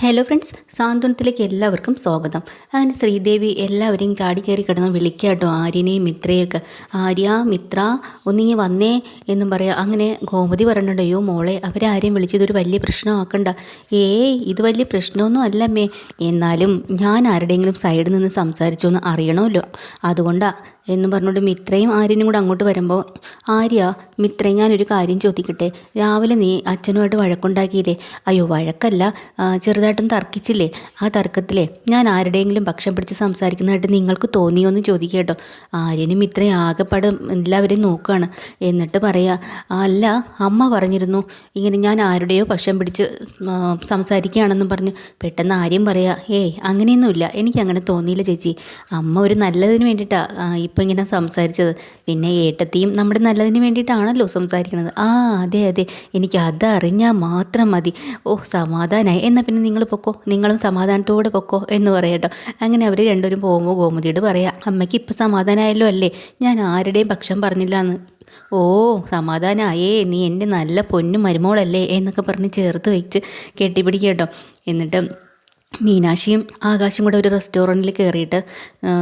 Hello friends സാന്ത്വനത്തിലേക്ക് എല്ലാവർക്കും സ്വാഗതം. അങ്ങനെ ശ്രീദേവി എല്ലാവരെയും ചാടി കയറി കിടന്ന് വിളിക്കാട്ടോ ആര്യനെയും മിത്രയൊക്കെ ആര്യ മിത്ര ഒന്നിങ്ങി വന്നേ എന്നും പറയാം. അങ്ങനെ ഗോമതി പറഞ്ഞിട്ടുണ്ട് അയ്യോ മോളെ അവരാരെയും വിളിച്ചതൊരു വലിയ പ്രശ്നമാക്കണ്ട. ഏയ് ഇത് വലിയ പ്രശ്നമൊന്നും അല്ലമ്മേ എന്നാലും ഞാൻ ആരുടെയെങ്കിലും സൈഡിൽ നിന്ന് സംസാരിച്ചോന്ന് അറിയണമല്ലോ. അതുകൊണ്ടാണ് എന്ന് പറഞ്ഞുകൊണ്ട് മിത്രയും ആര്യനും കൂടെ അങ്ങോട്ട് വരുമ്പോൾ ആര്യ മിത്രയും ഞാനൊരു കാര്യം ചോദിക്കട്ടെ. രാവിലെ നീ അച്ഛനുമായിട്ട് വഴക്കുണ്ടാക്കിയില്ലേ? അയ്യോ വഴക്കല്ല. ആ, ചെറുതായിട്ടൊന്ന് തർക്കിച്ചില്ലേ? ആ തർക്കത്തിലെ ഞാൻ ആരുടെയെങ്കിലും പക്ഷം പിടിച്ച് സംസാരിക്കുന്നതായിട്ട് നിങ്ങൾക്ക് തോന്നിയോ എന്ന് ആര്യനും ഇത്രയും ആകെപ്പാട് എല്ലാവരെയും നോക്കുകയാണ് എന്നിട്ട് പറയുക അല്ല അമ്മ പറഞ്ഞിരുന്നു. ഇങ്ങനെ ഞാൻ ആരുടെയോ പക്ഷം പിടിച്ച് സംസാരിക്കുകയാണെന്നും പറഞ്ഞ് പെട്ടെന്ന് ആര്യം പറയാ ഏയ് അങ്ങനെയൊന്നുമില്ല. എനിക്ക് അങ്ങനെ തോന്നിയില്ല ചേച്ചി. അമ്മ ഒരു നല്ലതിന് വേണ്ടിയിട്ടാണ് ഇപ്പം ഇങ്ങനെ സംസാരിച്ചത്. പിന്നെ ഏട്ടത്തെയും നമ്മുടെ നല്ലതിന് വേണ്ടിയിട്ടാണല്ലോ സംസാരിക്കുന്നത്. ആ അതെ അതെ. എനിക്ക് അതറിഞ്ഞാൽ മാത്രം മതി. ഓ സമാധാനമായി എന്നാൽ പിന്നെ നിങ്ങൾ പൊക്കോ? നിങ്ങളും സമാധാനത്തോടെ പൊക്കോ എന്ന് പറയട്ടോ അങ്ങനെ അവർ രണ്ടുപേരും പോകുമ്പോൾ ഗോമതിയോട് പറയാം അമ്മയ്ക്ക് ഇപ്പം സമാധാനമായല്ലോ അല്ലേ? ഞാൻ ആരുടെയും പക്ഷം പറഞ്ഞില്ല എന്ന് ഓ സമാധാനമായേ നീ എന്റെ നല്ല പൊന്നും മരുമോളല്ലേ? എന്നൊക്കെ പറഞ്ഞ് ചേർത്ത് വെച്ച് കെട്ടിപ്പിടിക്കുക കേട്ടോ. എന്നിട്ട് മീനാക്ഷിയും ആകാശും കൂടെ ഒരു റെസ്റ്റോറന്റിൽ കയറിയിട്ട്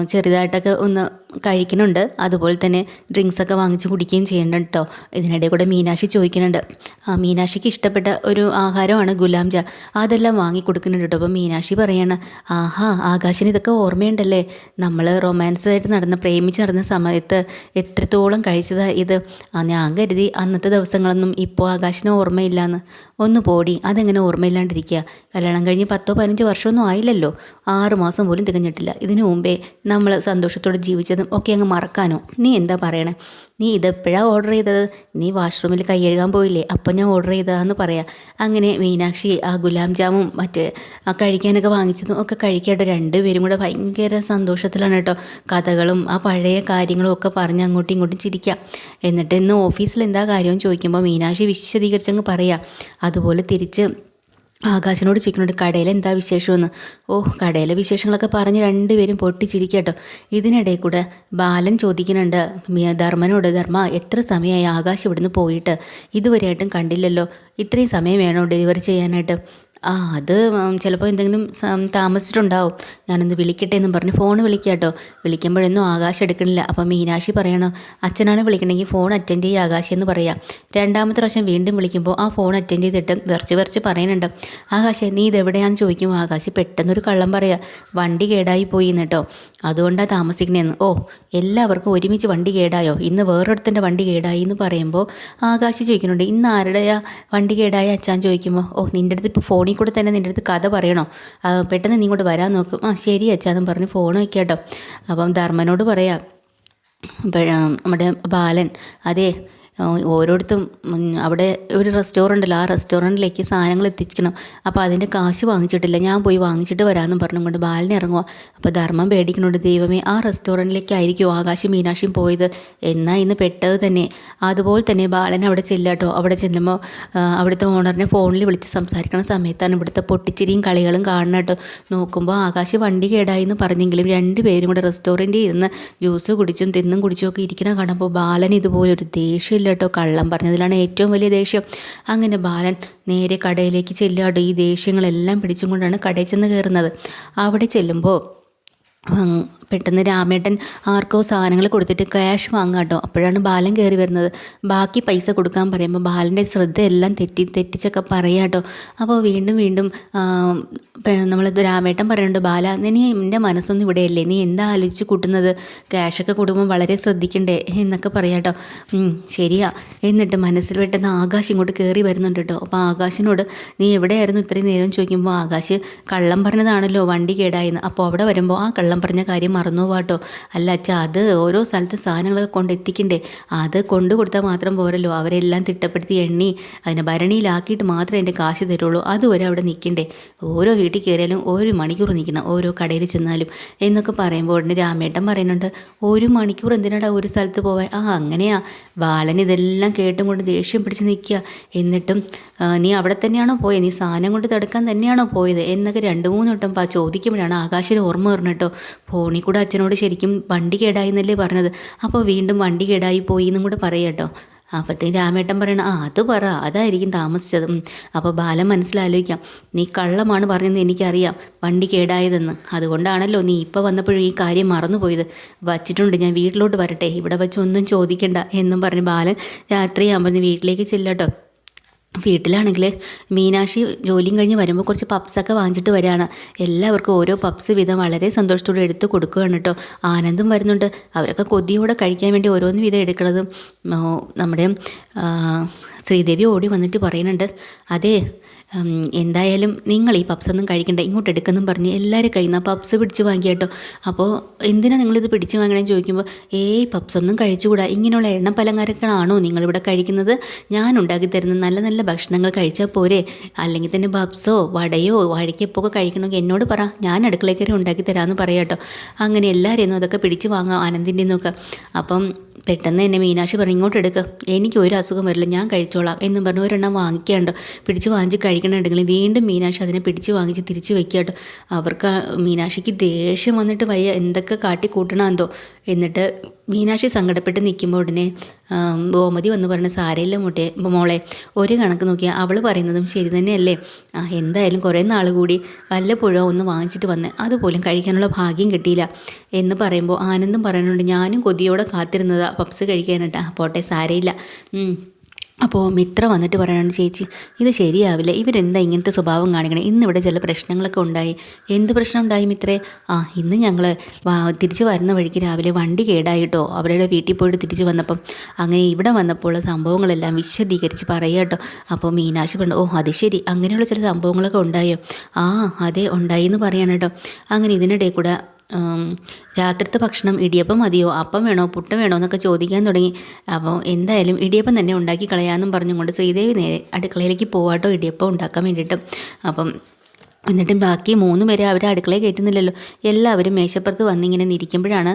ചെറുതായിട്ടൊക്കെ ഒന്ന് കഴിക്കുന്നുണ്ട്. അതുപോലെ തന്നെ ഡ്രിങ്ക്സൊക്കെ വാങ്ങിച്ച് കുടിക്കുകയും ചെയ്യുന്നുണ്ട് കേട്ടോ ഇതിനിടെ കൂടെ മീനാക്ഷി ചോദിക്കുന്നുണ്ട്. ആ മീനാക്ഷിക്ക് ഇഷ്ടപ്പെട്ട ഒരു ആഹാരമാണ് ഗുലാം ജാ. അതെല്ലാം വാങ്ങി കൊടുക്കുന്നുണ്ട് കേട്ടോ അപ്പോൾ മീനാക്ഷി പറയാണ് ആഹാ ആകാശിന് ഇതൊക്കെ ഓർമ്മയുണ്ടല്ലേ? നമ്മൾ റൊമാൻസ് ആയിട്ട് നടന്ന പ്രേമിച്ച് നടന്ന സമയത്ത് എത്രത്തോളം കഴിച്ചതാ ഇത്. ഞാൻ കരുതി അന്നത്തെ ദിവസങ്ങളൊന്നും ഇപ്പോൾ ആകാശിന് ഓർമ്മയില്ലാന്ന്. ഒന്ന് പോടി അതെങ്ങനെ ഓർമ്മയില്ലാണ്ടിരിക്കുക കല്യാണം കഴിഞ്ഞ് പത്തോ പതിനഞ്ചോ വർഷമൊന്നും ആയില്ലല്ലോ. ആറ് മാസം പോലും തികഞ്ഞിട്ടില്ല. ഇതിനു മുമ്പേ നമ്മൾ സന്തോഷത്തോടെ ജീവിച്ചതും ഒക്കെ അങ്ങ് മറക്കാനോ? നീ എന്താ പറയണേ? നീ ഇതെപ്പോഴാണ് ഓർഡർ ചെയ്തത്? നീ വാഷ്റൂമിൽ കൈ കഴുകാൻ പോയില്ലേ? അപ്പം ഞാൻ ഓർഡർ ചെയ്തതാന്ന് പറയാം. അങ്ങനെ മീനാക്ഷി ആ ഗുലാം ജാമും മറ്റ് ആ കഴിക്കാനൊക്കെ വാങ്ങിച്ചതും ഒക്കെ കഴിക്കട്ടെ. രണ്ടുപേരും കൂടെ ഭയങ്കര സന്തോഷത്തിലാണ് കേട്ടോ. കഥകളും ആ പഴയ കാര്യങ്ങളും ഒക്കെ പറഞ്ഞ് അങ്ങോട്ടും ഇങ്ങോട്ടും ചിരിക്കാം. എന്നിട്ട് ഇന്ന് ഓഫീസിൽ എന്താ കാര്യം ചോദിക്കുമ്പോൾ മീനാക്ഷി വിശദീകരിച്ചങ്ങ് പറയാം. അതുപോലെ തിരിച്ച് ആകാശിനോട് ചോദിക്കുന്നുണ്ട് കടയിൽ എന്താ വിശേഷമെന്ന്? ഓ കടയിലെ വിശേഷങ്ങളൊക്കെ പറഞ്ഞ് രണ്ടുപേരും പൊട്ടിച്ചിരിക്കട്ടോ ഇതിനിടയിൽ കൂടെ ബാലൻ ചോദിക്കുന്നുണ്ട് ധർമ്മനോട് ധർമ്മ എത്ര സമയമായി ആകാശ് ഇവിടുന്ന് പോയിട്ട്? ഇതുവരെയായിട്ടും കണ്ടില്ലല്ലോ. ഇത്രയും സമയം വേണോ ഡെലിവറി ചെയ്യാനായിട്ട്? ആ അത് ചിലപ്പോൾ എന്തെങ്കിലും താമസിച്ചിട്ടുണ്ടാവും. ഞാനൊന്ന് വിളിക്കട്ടെ എന്നും പറഞ്ഞ് ഫോൺ വിളിക്കാം കേട്ടോ വിളിക്കുമ്പോഴൊന്നും ആകാശം എടുക്കണില്ല. അപ്പോൾ മീനാക്ഷി പറയണോ അച്ഛനാണ് വിളിക്കണമെങ്കിൽ ഫോൺ അറ്റൻഡ് ചെയ്യുക ആകാശം എന്ന് പറയാം. രണ്ടാമത്തെ പ്രാവശ്യം വീണ്ടും വിളിക്കുമ്പോൾ ആ ഫോൺ അറ്റൻഡ് ചെയ്തിട്ട് വിറച്ച് വിറച്ച് പറയുന്നുണ്ട് ആകാശ് നീ ഇതെവിടെയാണെന്ന് ചോദിക്കുമ്പോൾ ആകാശ് പെട്ടെന്നൊരു കള്ളം പറയാ. വണ്ടി കേടായി പോയി എന്നിട്ടോ അതുകൊണ്ടാണ് താമസിക്കണേന്ന്. ഓ എല്ലാവർക്കും ഒരുമിച്ച് വണ്ടി കേടായോ? ഇന്ന് വേറൊരുത്തന്റെ വണ്ടി കേടായി എന്ന് പറയുമ്പോൾ ആകാശ് ചോദിക്കുന്നുണ്ട് ഇന്ന് ആരുടെയാ വണ്ടി കേടായ അച്ഛാൻ ചോദിക്കുമ്പോൾ ഓ നിന്റെ അടുത്ത് ഇപ്പോൾ ഫോണിൽ കൂടെ തന്നെ നിന്റെ അടുത്ത് കഥ പറയണോ? പെട്ടെന്ന് നീ ഇങ്ങോട്ട് വരാൻ നോക്കും. ആ ശരി അച്ഛാന്നും പറഞ്ഞ് ഫോൺ വയ്ക്കാട്ടോ അപ്പം ധർമ്മനോട് പറയാം നമ്മുടെ ബാലൻ അതെ ഓരോരുത്തും അവിടെ ഒരു റെസ്റ്റോറന്റ് ആ റെസ്റ്റോറന്റിലേക്ക് സാധനങ്ങൾ എത്തിക്കണം അപ്പോൾ അതിന്റെ കാശ് വാങ്ങിച്ചിട്ടില്ല. ഞാൻ പോയി വാങ്ങിച്ചിട്ട് വരാമെന്നും പറഞ്ഞുകൊണ്ട് ബാലൻ ഇറങ്ങുക അപ്പോൾ ധർമ്മം പേടിക്കുന്നുണ്ട്. ദൈവമേ ആ റെസ്റ്റോറന്റിലേക്കായിരിക്കും ആകാശം മീനാക്ഷിയും പോയത്. എന്നാൽ ഇന്ന് പെട്ടത് തന്നെ. അതുപോലെ തന്നെ ബാലൻ അവിടെ ചെല്ലാട്ടോ. അവിടെ ചെല്ലുമ്പോൾ അവിടുത്തെ ഓണറിനെ ഫോണിൽ വിളിച്ച് സംസാരിക്കണ സമയത്താണ് ഇവിടുത്തെ പൊട്ടിച്ചിരിയും കളികളും കാണണട്ടോ നോക്കുമ്പോൾ ആകാശ് വണ്ടി കേടായി എന്ന് പറഞ്ഞെങ്കിലും രണ്ടുപേരും കൂടെ റെസ്റ്റോറന്റിൽ ഇരുന്ന് ജ്യൂസ് കുടിച്ചും തിന്നും കുടിച്ചും ഒക്കെ ഇരിക്കുന്ന കാണുമ്പോൾ ബാലൻ ഇതുപോലെ ഒരു ദേഷ്യമില്ല കേട്ടോ കള്ളം പറഞ്ഞതിലാണ് ഏറ്റവും വലിയ ദേഷ്യം. അങ്ങനെ ബാലൻ നേരെ കടയിലേക്ക് ചെല്ലുകട്ടോ ഈ ദേഷ്യങ്ങളെല്ലാം പിടിച്ചും കൊണ്ടാണ് കടയിൽ ചെന്ന് കയറുന്നത്. അവിടെ ചെല്ലുമ്പോൾ പെട്ടെന്ന് രാമേട്ടൻ ആർക്കോ സാധനങ്ങൾ കൊടുത്തിട്ട് ക്യാഷ് വാങ്ങാം കേട്ടോ അപ്പോഴാണ് ബാലൻ കയറി വരുന്നത്. ബാക്കി പൈസ കൊടുക്കാൻ പറയുമ്പോൾ ബാലന്റെ ശ്രദ്ധ എല്ലാം തെറ്റി തെറ്റിച്ചൊക്കെ പറയാം കേട്ടോ അപ്പോൾ വീണ്ടും വീണ്ടും നമ്മൾ രാമേട്ടൻ പറയുന്നുണ്ട് ബാല നീ എന്റെ മനസ്സൊന്നും ഇവിടെയല്ലേ? നീ എന്താ ആലോചിച്ച് കൂട്ടുന്നത്? ക്യാഷൊക്കെ കൊടുക്കുമ്പോൾ വളരെ ശ്രദ്ധിക്കണ്ടേ? എന്നൊക്കെ പറയാം കേട്ടോ ശരിയാ. എന്നിട്ട് മനസ്സിൽ പെട്ടെന്ന് ആകാശ് ഇങ്ങോട്ട് കയറി വരുന്നുണ്ട് കേട്ടോ. അപ്പോൾ ആകാശിനോട് നീ എവിടെയായിരുന്നു ഇത്രയും നേരം? ചോദിക്കുമ്പോൾ ആകാശ് കള്ളം പറഞ്ഞതാണല്ലോ വണ്ടി കേടായെന്ന്. അപ്പോൾ അവിടെ വരുമ്പോൾ ആ കള്ളം പറഞ്ഞ കാര്യം മറന്നു പോവാട്ടോ അല്ല അച്ഛാ അത് ഓരോ സ്ഥലത്ത് സാധനങ്ങളൊക്കെ കൊണ്ട് എത്തിക്കണ്ടേ അത് കൊണ്ടു കൊടുത്താൽ മാത്രം പോരല്ലോ. അവരെല്ലാം തിട്ടപ്പെടുത്തി എണ്ണി അതിനെ ഭരണിയിലാക്കിയിട്ട് മാത്രമേ എന്റെ കാശ് തരുള്ളൂ. അതുവരെ അവിടെ നിൽക്കണ്ടേ ഓരോ വീട്ടിൽ കയറിയാലും ഒരു മണിക്കൂർ നിൽക്കണം ഓരോ കടയിൽ ചെന്നാലും. എന്നൊക്കെ പറയുമ്പോൾ ഉടനെ രാമേട്ടൻ പറയുന്നുണ്ട് ഒരു മണിക്കൂർ എന്തിനാടാ ഒരു സ്ഥലത്ത് പോവാൻ? ആ അങ്ങനെയാ. ബാലൻ ഇതെല്ലാം കേട്ടും കൊണ്ട് ദേഷ്യം പിടിച്ച് നിൽക്കുക. എന്നിട്ടും നീ അവിടെ തന്നെയാണോ പോയത് നീ സാധനം കൊണ്ട് തടുക്കാൻ തന്നെയാണോ പോയത്? എന്നൊക്കെ രണ്ട് മൂന്ന് വട്ടം ചോദിക്കുമ്പോഴാണ് ആകാശിന് ഓർമ്മ വരണം കേട്ടോ ഫോണിൽ കൂടെ അച്ഛനോട് ശരിക്കും വണ്ടി കേടായി എന്നല്ലേ പറഞ്ഞത്. അപ്പോൾ വീണ്ടും വണ്ടി കേടായി പോയി എന്നും കൂടെ പറയാം കേട്ടോ. അപ്പോഴത്തേക്കും രാമേട്ടൻ പറയണ ആ അത് പറ അതായിരിക്കും താമസിച്ചത്. അപ്പോൾ ബാലൻ മനസ്സിലാലോചിക്കാം. നീ കള്ളമാണ് പറഞ്ഞതെന്ന് എനിക്കറിയാം വണ്ടി കേടായതെന്ന്. അതുകൊണ്ടാണല്ലോ നീ ഇപ്പോൾ വന്നപ്പോഴും ഈ കാര്യം മറന്നുപോയത്. വച്ചിട്ടുണ്ട് ഞാൻ വീട്ടിലോട്ട് വരട്ടെ ഇവിടെ വെച്ച് ഒന്നും ചോദിക്കണ്ട എന്നും പറഞ്ഞ് ബാലൻ രാത്രിയാകുമ്പോൾ വീട്ടിലേക്ക് ചെല്ലട്ടോ വീട്ടിലാണെങ്കിൽ മീനാക്ഷി ജോലിയും കഴിഞ്ഞ് വരുമ്പോൾ കുറച്ച് പപ്സൊക്കെ വാങ്ങിച്ചിട്ട് വരികയാണ്. എല്ലാവർക്കും ഓരോ പപ്സ് വീതം വളരെ സന്തോഷത്തോടെ എടുത്ത് കൊടുക്കുകയാണ് കേട്ടോ. ആനന്ദം വരുന്നുണ്ട്. അവരൊക്കെ കൊതിയോടെ കഴിക്കാൻ വേണ്ടി ഓരോന്ന് വീതം എടുക്കുന്നത് നമ്മുടെ ശ്രീദേവി ഓടി വന്നിട്ട് പറയുന്നുണ്ട്. അതെ എന്തായാലും നിങ്ങൾ ഈ പപ്സ് ഒന്നും കഴിക്കണ്ട ഇങ്ങോട്ട് എടുക്കുന്നു പറഞ്ഞ് എല്ലാവരും കയ്യിൽ നിന്ന് പപ്സ് പിടിച്ച് വാങ്ങി കേട്ടോ അപ്പോൾ എന്തിനാണ് നിങ്ങളിത് പിടിച്ച് വാങ്ങണമെന്ന് ചോദിക്കുമ്പോൾ ഏയ് പപ്സ് ഒന്നും കഴിച്ചുകൂടാ ഇങ്ങനെയുള്ള എണ്ണ പലഹാരങ്ങളാണോ നിങ്ങളിവിടെ കഴിക്കുന്നത്? ഞാൻ ഉണ്ടാക്കി തരുന്ന നല്ല നല്ല ഭക്ഷണങ്ങൾ കഴിച്ചാൽ പോരെ. അല്ലെങ്കിൽ തന്നെ പപ്സോ വടയോ വാഴയ്ക്കപ്പൊക്കെ കഴിക്കണമെങ്കിൽ എന്നോട് പറ ഞാൻ അടുക്കളക്കറി ഉണ്ടാക്കി തരാമെന്ന് പറയാട്ടോ അങ്ങനെ എല്ലാവരെയും അതൊക്കെ പിടിച്ച് വാങ്ങാം ആനന്ദിന്റെ നിന്നൊക്കെ അപ്പം പെട്ടെന്ന് എന്നെ മീനാക്ഷി പറഞ്ഞു ഇങ്ങോട്ട് എടുക്കുക എനിക്ക് ഒരു അസുഖം വരില്ല ഞാൻ കഴിച്ചോളാം എന്നും പറഞ്ഞു ഒരെണ്ണം വാങ്ങിക്കാണ്ടോ പിടിച്ച് വാങ്ങിച്ച് കഴിക്കണമെന്നുണ്ടെങ്കിൽ വീണ്ടും മീനാക്ഷി അതിനെ പിടിച്ച് വാങ്ങിച്ച് തിരിച്ച് വെക്കാട്ടോ അവർക്ക് മീനാക്ഷിക്ക് ദേഷ്യം വന്നിട്ട് വയ്യ എന്തൊക്കെ കാട്ടി കൂട്ടണമെന്തോ എന്നിട്ട് മീനാക്ഷി സങ്കടപ്പെട്ട് നിൽക്കുമ്പോൾ ഉടനെ ഗോമതി വന്ന് പറഞ്ഞ സാരയില്ല മുട്ടേ മോളെ ഒരു കണക്ക് നോക്കിയാൽ അവൾ പറയുന്നതും ശരി തന്നെയല്ലേ? ആ എന്തായാലും കുറേ നാൾ കൂടി വല്ലപ്പോഴോ ഒന്ന് വാങ്ങിച്ചിട്ട് വന്ന് അതുപോലും കഴിക്കാനുള്ള ഭാഗ്യം കിട്ടിയില്ല. എന്ന് പറയുമ്പോൾ ആനന്ദം പറയുന്നുണ്ട് ഞാനും കൊതിയോടെ കാത്തിരുന്നതാ പപ്സ് കഴിക്കാനായിട്ട്. ആ പോട്ടെ സാരയില്ല. അപ്പോൾ മിത്ര വന്നിട്ട് പറയണം ചേച്ചി ഇത് ശരിയാവില്ല. ഇവരെന്താ ഇങ്ങനത്തെ സ്വഭാവം കാണിക്കണേ? ഇന്നിവിടെ ചില പ്രശ്നങ്ങളൊക്കെ ഉണ്ടായി. എന്ത് പ്രശ്നം ഉണ്ടായി മിത്രേ? ആ ഇന്ന് ഞങ്ങൾ തിരിച്ച് വരുന്ന വഴിക്ക് രാവിലെ വണ്ടി കേടായിട്ടോ. അവരുടെ വീട്ടിൽ പോയിട്ട് തിരിച്ച് വന്നപ്പം അങ്ങനെ ഇവിടെ വന്നപ്പോൾ സംഭവങ്ങളെല്ലാം വിശദീകരിച്ച് പറയുക കേട്ടോ അപ്പോൾ മീനാക്ഷി പറഞ്ഞു ഓ അത് ശരി. അങ്ങനെയുള്ള ചില സംഭവങ്ങളൊക്കെ ഉണ്ടായോ? ആ അതെ ഉണ്ടായി എന്ന് പറയാണ് കേട്ടോ അങ്ങനെ ഇതിനിടയിൽ കൂടെ രാത്രിത്തെ ഭക്ഷണം ഇടിയപ്പം മതിയോ? അപ്പം വേണോ? പുട്ട് വേണോ? എന്നൊക്കെ ചോദിക്കാൻ തുടങ്ങി. അപ്പോൾ എന്തായാലും ഇടിയപ്പം തന്നെ ഉണ്ടാക്കി കളയാമെന്നും പറഞ്ഞുകൊണ്ട് ശ്രീദേവി നേരെ അടുക്കളയിലേക്ക് പോവാട്ടോ ഇടിയപ്പം ഉണ്ടാക്കാൻ വേണ്ടിയിട്ട്. അപ്പം എന്നിട്ട് ബാക്കി മൂന്ന് പേരെ അവർ അടുക്കളയിൽ കയറ്റുന്നില്ലല്ലോ. എല്ലാവരും മേശപ്പുറത്ത് വന്നിങ്ങനെ ഇരിക്കുമ്പോഴാണ്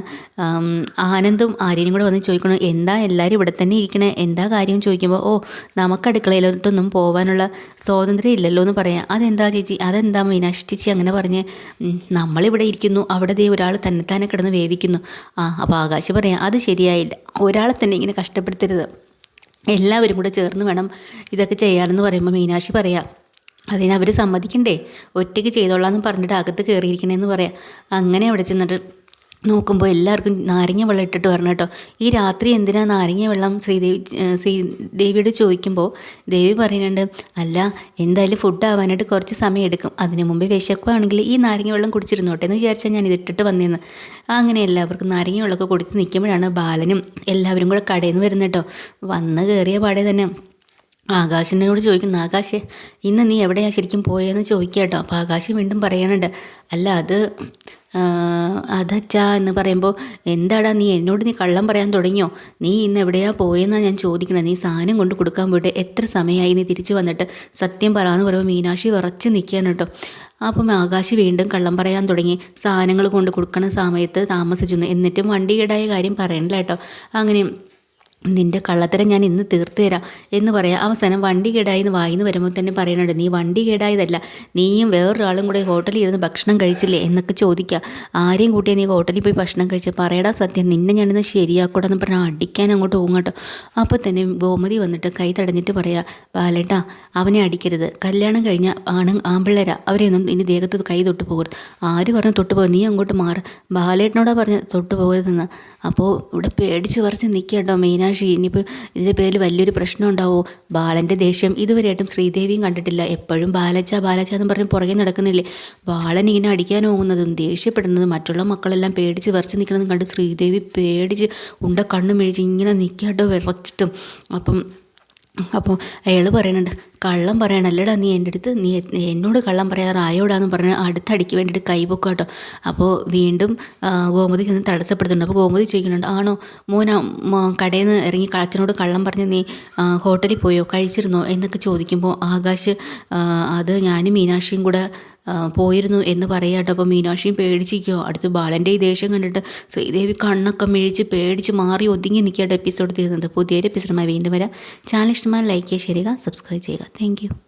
ആനന്ദും ആര്യനും കൂടെ വന്ന് ചോദിക്കണം എന്താ എല്ലാവരും ഇവിടെ തന്നെ ഇരിക്കണേ? എന്താ കാര്യം? ചോദിക്കുമ്പോൾ ഓ നമുക്ക് അടുക്കളയിലോട്ടൊന്നും പോകാനുള്ള സ്വാതന്ത്ര്യം ഇല്ലല്ലോ എന്ന് പറയാം. അതെന്താ ചേച്ചി? അതെന്താ മീനാക്ഷി അങ്ങനെ പറഞ്ഞ്? "ഉം, നമ്മളിവിടെ ഇരിക്കുന്നു. അവിടെ ദേ ഒരാൾ തന്നെത്താനെ കിടന്ന് വേവിക്കുന്നു. ആ അപ്പോൾ ആകാശ് പറയാം അത് ശരിയായില്ല. ഒരാളെ തന്നെ ഇങ്ങനെ കഷ്ടപ്പെടുത്തരുത്. എല്ലാവരും കൂടെ ചേർന്ന് വേണം ഇതൊക്കെ ചെയ്യാനെന്ന് പറയുമ്പോൾ മീനാക്ഷി പറയാം അതിന് അവർ സമ്മതിക്കണ്ടേ? ഒറ്റയ്ക്ക് ചെയ്തോളാം എന്ന് പറഞ്ഞിട്ട് അകത്ത് കയറിയിരിക്കണേന്ന് പറയാം. അങ്ങനെ അവിടെ ചെന്നിട്ട് നോക്കുമ്പോൾ എല്ലാവർക്കും നാരങ്ങ വെള്ളം ഇട്ടിട്ട് വരണം കേട്ടോ. ഈ രാത്രി എന്തിനാ നാരങ്ങ വെള്ളം ശ്രീദേവി ശ്രീദേവിയോട് ചോദിക്കുമ്പോൾ ദേവി പറയുന്നുണ്ട് അല്ല എന്തായാലും ഫുഡ് ആവാനായിട്ട് കുറച്ച് സമയം എടുക്കും. അതിനു മുമ്പ് വിശക്കുവാണെങ്കിൽ ഈ നാരങ്ങ വെള്ളം കുടിച്ചിരുന്നോട്ടെ എന്ന് വിചാരിച്ചാൽ ഞാൻ ഇതിട്ടിട്ട് വന്നേന്ന്. അങ്ങനെ എല്ലാവർക്കും നാരങ്ങ വെള്ളമൊക്കെ കുടിച്ച് നിൽക്കുമ്പോഴാണ് ബാലനും എല്ലാവരും കൂടെ കടയിൽ നിന്ന് വരുന്നത് കേട്ടോ. വന്ന് കയറിയ പാടെ തന്നെ ആകാശിനോട് ചോദിക്കുന്നു ആകാശ് ഇന്ന് നീ എവിടെയാ ശരിക്കും പോയെന്ന് ചോദിക്കുക കേട്ടോ അപ്പോൾ ആകാശ് വീണ്ടും പറയാനുണ്ട് അല്ല അത് അതച്ചാ എന്ന് പറയുമ്പോൾ എന്താടാ നീ എന്നോട് നീ കള്ളം പറയാൻ തുടങ്ങിയോ? നീ ഇന്ന് എവിടെയാ പോയെന്നാണ് ഞാൻ ചോദിക്കുന്നത് നീ സാധനം കൊണ്ട് കൊടുക്കാൻ പോയിട്ട് എത്ര സമയമായി നീ തിരിച്ചു വന്നിട്ട് സത്യം പറയാന്ന് പറയുമ്പോൾ മീനാക്ഷി വിറച്ച് നിൽക്കുകയാണ് കേട്ടോ. അപ്പം ആകാശ് വീണ്ടും കള്ളം പറയാൻ തുടങ്ങി. സാധനങ്ങൾ കൊണ്ട് കൊടുക്കണ സമയത്ത് താമസിച്ചു. എന്നിട്ടും വണ്ടി കേടായ കാര്യം പറയണില്ല കേട്ടോ. അങ്ങനെ നിന്റെ കള്ളത്തരം ഞാൻ ഇന്ന് തീർത്തു തരാം എന്ന് പറയാം. അവസാനം വണ്ടി കേടായി എന്ന് വായിന്ന് വരുമ്പോൾ തന്നെ പറയുന്നുണ്ട് നീ വണ്ടി കേടായതല്ല നീയും വേറൊരാളും കൂടെ ഹോട്ടലിൽ ഇരുന്ന് ഭക്ഷണം കഴിച്ചില്ലേ? എന്നൊക്കെ ചോദിക്കുക. ആരെയും കൂട്ടിയാൽ നീ ഹോട്ടലിൽ പോയി ഭക്ഷണം കഴിച്ച? പറയടാ സത്യം നിന്നെ ഞാനിന്ന് ശരിയാക്കൂടെ എന്ന് പറഞ്ഞാൽ അടിക്കാൻ അങ്ങോട്ട് പോകും കേട്ടോ. അപ്പോൾ തന്നെ ഗോമതി വന്നിട്ട് കൈ തടഞ്ഞിട്ട് പറയാ ബാലേട്ടാ അവനെ അടിക്കരുത്. കല്യാണം കഴിഞ്ഞ ആണ് ആമ്പിള്ളേരാ. അവരെയൊന്നും ഇനി ദേഹത്ത് കൈ തൊട്ട് പോകരുത്. ആര് പറഞ്ഞു തൊട്ട് പോകും നീ അങ്ങോട്ട് മാറ്. ബാലേട്ടനോടാ പറഞ്ഞ് തൊട്ട് പോകരുതെന്ന്. അപ്പോൾ ഇവിടെ പേടിച്ച് പറിച്ച് നിൽക്കുക കേട്ടോ മീനാക്ഷി ഇനിയിപ്പോൾ ഇതിന്റെ പേരിൽ വലിയൊരു പ്രശ്നം ഉണ്ടാവുമോ ബാലന്റെ ദേഷ്യം ഇതുവരെയായിട്ടും ശ്രീദേവിയും കണ്ടിട്ടില്ല. എപ്പോഴും ബാലച്ച ബാലച്ച എന്ന് പറഞ്ഞ് പുറകെ നടക്കുന്നില്ലേ? ബാലൻ ഇങ്ങനെ അടിക്കാൻ പോകുന്നതും ദേഷ്യപ്പെടുന്നതും മറ്റുള്ള മക്കളെല്ലാം പേടിച്ച് വിറച്ച് നിൽക്കുന്നതും കണ്ട് ശ്രീദേവി പേടിച്ച് ഉണ്ട കണ്ണും മെഴിച്ച് ഇങ്ങനെ നിൽക്കാട്ടോ കേട്ടോ വിറച്ചിട്ടും. അപ്പം അപ്പോൾ അയാൾ പറയുന്നുണ്ട് കള്ളം അല്ലടാ നീ എന്റെ അടുത്ത് നീ എന്നോട് കള്ളം പറയാറായോടാന്ന് പറഞ്ഞ് അടുത്തടിക്ക് വേണ്ടിയിട്ട് കൈപൊക്കുക കേട്ടോ. അപ്പോൾ വീണ്ടും ഗോമതി ചെന്ന് തടസ്സപ്പെടുത്തുന്നുണ്ട്. അപ്പോൾ ഗോമതി ചോദിക്കുന്നുണ്ട് ആണോ? മോന കടയിൽ നിന്ന് ഇറങ്ങി അച്ഛനോട് കള്ളം പറഞ്ഞ് നീ ഹോട്ടലിൽ പോയോ? കഴിച്ചിരുന്നോ? എന്നൊക്കെ ചോദിക്കുമ്പോൾ ആകാശ് അത് ഞാനും മീനാക്ഷിയും കൂടെ പോയിരുന്നു എന്ന് പറയാട്ടോ. അപ്പോൾ മീനാക്ഷിയും പേടിച്ചിരിക്കുമോ അടുത്ത് ബാലന്റെ ഈ ദേഷ്യം കണ്ടിട്ട് ശ്രീദേവി കണ്ണൊക്കെ മിഴിച്ച് പേടിച്ച് മാറി ഒതുങ്ങി നിൽക്കേണ്ട എപ്പിസോഡ് തീരുന്നത് പുതിയൊരു എപ്പിസോഡുമായി വീണ്ടും വരാം. ചാനൽ ഇഷ്ടമായി ലൈക്ക് ചെയ്യുക സബ്സ്ക്രൈബ് ചെയ്യുക താങ്ക്